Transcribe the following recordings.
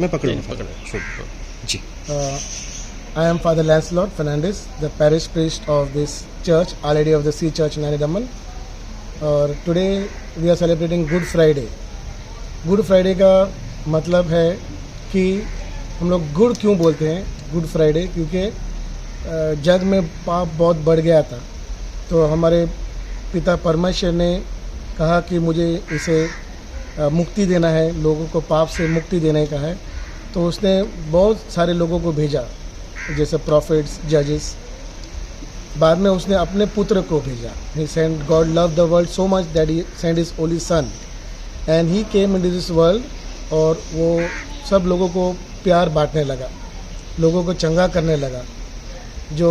मैं पकड़ूँगा जी। Uh, I am Father Lancelot Fernandez, the parish priest of this church, Our Lady of the Sea Church, Nanidaman. और today we are celebrating Good Friday Good Friday का मतलब है कि हम लोग गुड क्यों बोलते हैं गुड फ्राइडे क्योंकि जग में पाप बहुत बढ़ गया था। तो हमारे पिता परमेश्वर ने कहा कि मुझे इसे मुक्ति देना है, लोगों को पाप से मुक्ति देने का है। तो उसने बहुत सारे लोगों को भेजा, जैसे प्रॉफिट्स जजेस बाद में उसने अपने पुत्र को भेजा। He send God love the world so much that he send is only son and he came in this world और वो सब लोगों को प्यार बांटने लगा, लोगों को चंगा करने लगा। जो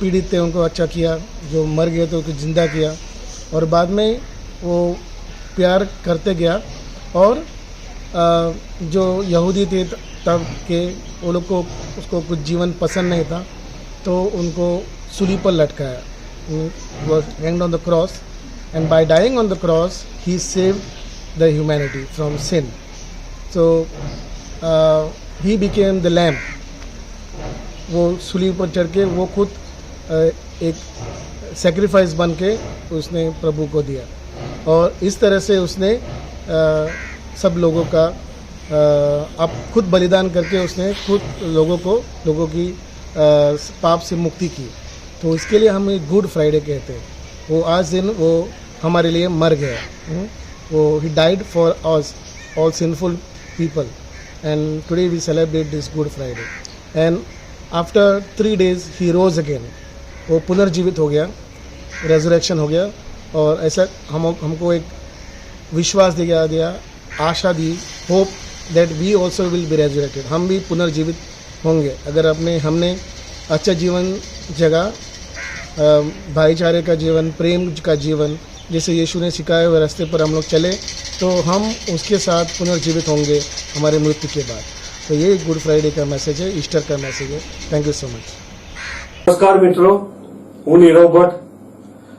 पीड़ित थे उनको अच्छा किया, जो मर गए थे उनको ज़िंदा किया। और बाद में वो प्यार करते गया और जो यहूदी थे तब के वो लोग को उसको कुछ जीवन पसंद नहीं था तो उनको सुली पर लटकाया। Was on the cross and by dying on the cross he save the humanity from sin so he became the lamb वो सुली पर चढ़ के वो खुद uh, एक सेक्रीफाइस बन के उसने प्रभु को दिया। और इस तरह से उसने अ, सब लोगों का अब खुद बलिदान करके उसने खुद लोगों को लोगों की अ, पाप से मुक्ति की। तो इसके लिए हम गुड फ्राइडे कहते हैं। वो आज दिन वो हमारे लिए मर गया हम्म? वो he died for us all sinful people and today we celebrate this Good Friday and after three days he rose again वो पुनर्जीवित हो गया रेजरेक्शन हो गया। और ऐसा हम हमको एक विश्वास दिया गया आशा दी hope that we also will be resurrected हम भी पुनर्जीवित होंगे। अगर अपने, हमने अच्छा जीवन जगा भाईचारे का जीवन, प्रेम का जीवन, जैसे यीशु ने सिखाए हुए रास्ते पर हम लोग चले तो हम उसके साथ पुनर्जीवित होंगे हमारे मृत्यु के बाद। तो ये गुड फ्राइडे का मैसेज है ईस्टर का मैसेज है। थैंक यू सो मच नमस्कार मित्रों, हूँ नीरव